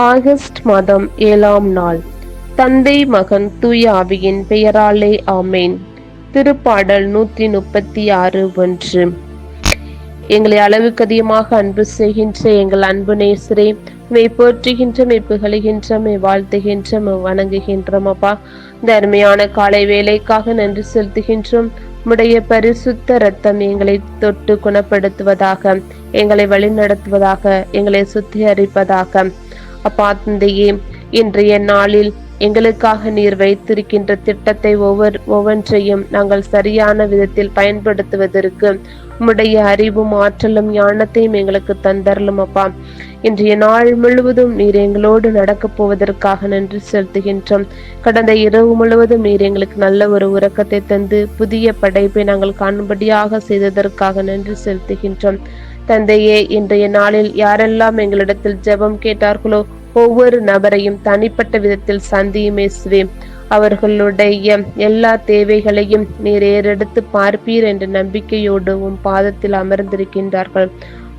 August மாதம் ஏழாம் நாள். தந்தை மகன் தூய ஆவியின் பெயராலே ஆமேன். திருப்பாடல் நூற்றி முப்பத்தி ஆறு ஒன்று. எங்களை அளவுக்கு அதிகமாக அன்பு செய்கின்ற எங்கள் அன்பு நேசரே மெய் போற்றுகின்ற மெய் புகழுகின்ற மெய் வாழ்த்துகின்ற மெய் வணங்குகின்றோம் அப்பா. இந்த அருமையான காலை வேலைக்காக நன்றி செலுத்துகின்றோம். உம்முடைய பரிசுத்த ரத்தம் எங்களை தொட்டு குணப்படுத்துவதாக எங்களை வழிநடத்துவதாக எங்களை சுத்திகரிப்பதாக. அப்பா தந்தையே இன்றைய நாளில் எங்களுக்காக நீர் வைத்திருக்கின்ற திட்டத்தை ஒவ்வொரு ஒவ்வொன்றையும் நாங்கள் சரியான விதத்தில் பயன்படுத்துவதற்கு உம்முடைய அறிவும் ஆற்றலும் ஞானத்தையும் எங்களுக்கு தந்தரலும் அப்பா. இன்றைய நாள் முழுவதும் நீர் எங்களோடு நடக்கப் போவதற்காக நன்றி செலுத்துகின்றோம். கடந்த இரவு முழுவதும் நீர் எங்களுக்கு நல்ல ஒரு உறக்கத்தை தந்து புதிய படைப்பை நாங்கள் காணும்படியாக செய்ததற்காக நன்றி செலுத்துகின்றோம். தந்தையே இன்றைய நாளில் யாரெல்லாம் எங்களிடத்தில் ஜெபம் கேட்டார்களோ ஒவ்வொரு நபரையும் தனிப்பட்ட விதத்தில் சந்தியுமேசுவே அவர்களுடைய எல்லா தேவைகளையும் நீர் ஏறெடுத்து பார்ப்பீர் என்ற நம்பிக்கையோடு உன் பாதத்தில் அமர்ந்திருக்கின்றார்கள்.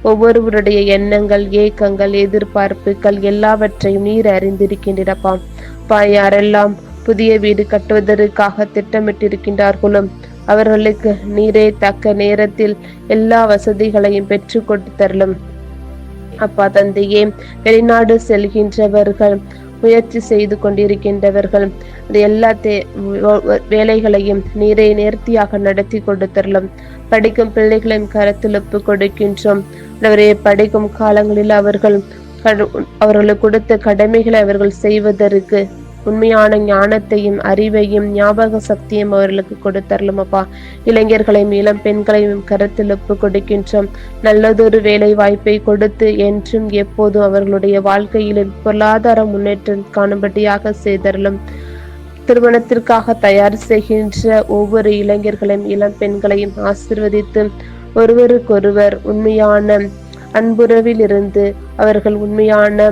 ஒவ்வொருவருடைய எண்ணங்கள் ஏக்கங்கள் எதிர்பார்ப்புகள் எல்லாவற்றையும் நீர் அறிந்திருக்கின்றப்பா பா யாரெல்லாம் புதிய வீடு கட்டுவதற்காக திட்டமிட்டிருக்கின்றார்களோ அவர்களுக்கு நீரே தக்க நேரத்தில் எல்லா வசதிகளையும் பெற்று கொடுத்தரலும் அப்பா தந்தையே வெளிநாடு செல்கின்றவர்கள் முயற்சி செய்து கொண்டிருக்கின்றவர்கள் எல்லா தே வேலைகளையும் நீரை நேர்த்தியாக நடத்தி கொடுத்தரலும் படிக்கும் பிள்ளைகளின் கருத்தில் ஒப்பு கொடுக்கின்றோம். அவரே படிக்கும் காலங்களில் அவர்கள் அவர்களுக்கு கொடுத்த கடமைகளை அவர்கள் செய்வதற்கு உண்மையான ஞானத்தையும் அறிவையும் ஞாபக சக்தியும் அவர்களுக்கு கொடுத்தரலும் அப்பா. இளைஞர்களையும் இளம் பெண்களையும் கருத்தில் ஒப்பு கொடுக்கின்றோம். நல்லதொரு வேலை வாய்ப்பை கொடுத்து என்றும் எப்போதும் அவர்களுடைய வாழ்க்கையில் பொருளாதார முன்னேற்றம் காணும்படியாக செய்தரலும். திருமணத்திற்காக தயார் செய்கின்ற ஒவ்வொரு இளைஞர்களையும் இளம் பெண்களையும் ஆசிர்வதித்து ஒருவருக்கொருவர் உண்மையான அன்புறவில் இருந்து அவர்கள் உண்மையான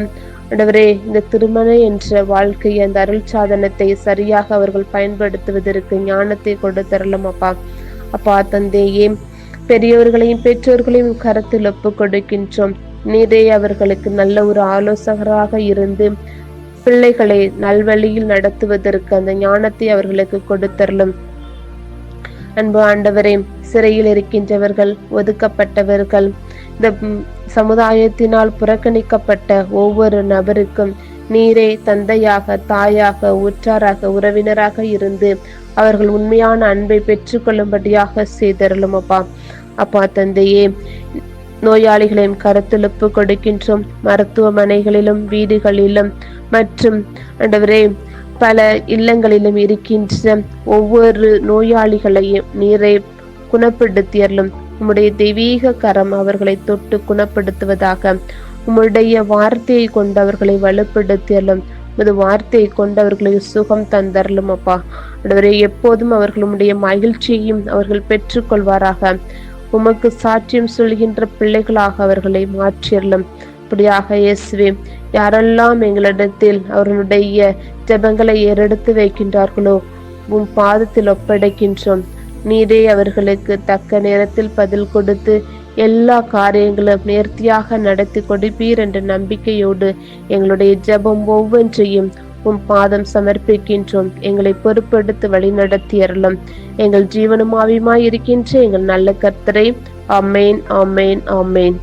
ஆண்டவரே இந்த திருமண என்ற வாழ்க்கை அந்த அருள் சாதனத்தை சரியாக அவர்கள் பயன்படுத்துவதற்கு ஞானத்தை கொண்டு தரலாம் அப்பா. அப்பா தந்தையே பெரியவர்களையும் பெற்றோர்களையும் கருத்தில் ஒப்பு கொடுக்கின்றோம். நீரே அவர்களுக்கு நல்ல ஒரு ஆலோசகராக இருந்து பிள்ளைகளை நல்வழியில் நடத்துவதற்கு அந்த ஞானத்தை அவர்களுக்கு கொடுத்தரலும் அன்பு ஆண்டவரே சிறையில் இருக்கின்றவர்கள் ஒதுக்கப்பட்டவர்கள் இந்த சமுதாயத்தினால் புறக்கணிக்கப்பட்ட ஒவ்வொரு நபருக்கும் நீரே தந்தையாக தாயாக உற்றாராக உறவினராக இருந்து அவர்கள் உண்மையான அன்பை பெற்றுக்கொள்ளும்படியாக செய்தரலும் அப்பா அப்பா தந்தையே நோயாளிகளின் கருத்தெழுப்பு கொடுக்கின்றோம். மருத்துவமனைகளிலும் வீடுகளிலும் மற்றும் ஆண்டவரே பல இல்லங்களிலும் இருக்கின்ற ஒவ்வொரு நோயாளிகளையும் நீரை குணப்படுத்தியர்களும் உம்முடைய தெய்வீக கரம் அவர்களை தொட்டு குணப்படுத்துவதாக. உம்முடைய வார்த்தையை கொண்டு அவர்களை வலுப்படுத்தியலும் உமது வார்த்தையை கொண்டு அவர்களை சுகம் தந்தரலும் அப்பா. அடவரே எப்போதும் அவர்களுடைய மகிழ்ச்சியையும் அவர்கள் பெற்றுக்கொள்வாராக. உமக்கு சாட்சியம் சொல்கின்ற பிள்ளைகளாக அவர்களை மாற்றியலும் இப்படியாக இயேசுவே யாரெல்லாம் எங்களிடத்தில் அவர்களுடைய ஜெபங்களை ஏறெடுத்து வைக்கின்றார்களோ உன் பாதத்தில் ஒப்படைக்கின்றோம். நீரே அவர்களுக்கு தக்க நேரத்தில் பதில் கொடுத்து எல்லா காரியங்களும் நேர்த்தியாக நடத்தி கொடுப்பீர் என்ற நம்பிக்கையோடு எங்களுடைய ஜெபம் ஒவ்வொன்றையும் உம் பாதம் சமர்ப்பிக்கின்றோம். எங்களை பொறுப்பெடுத்து வழிநடத்தி அருளும். எங்கள் ஜீவனுமாவியுமாய் இருக்கின்ற எங்கள் நல்ல கர்த்தரை. Amen amen amen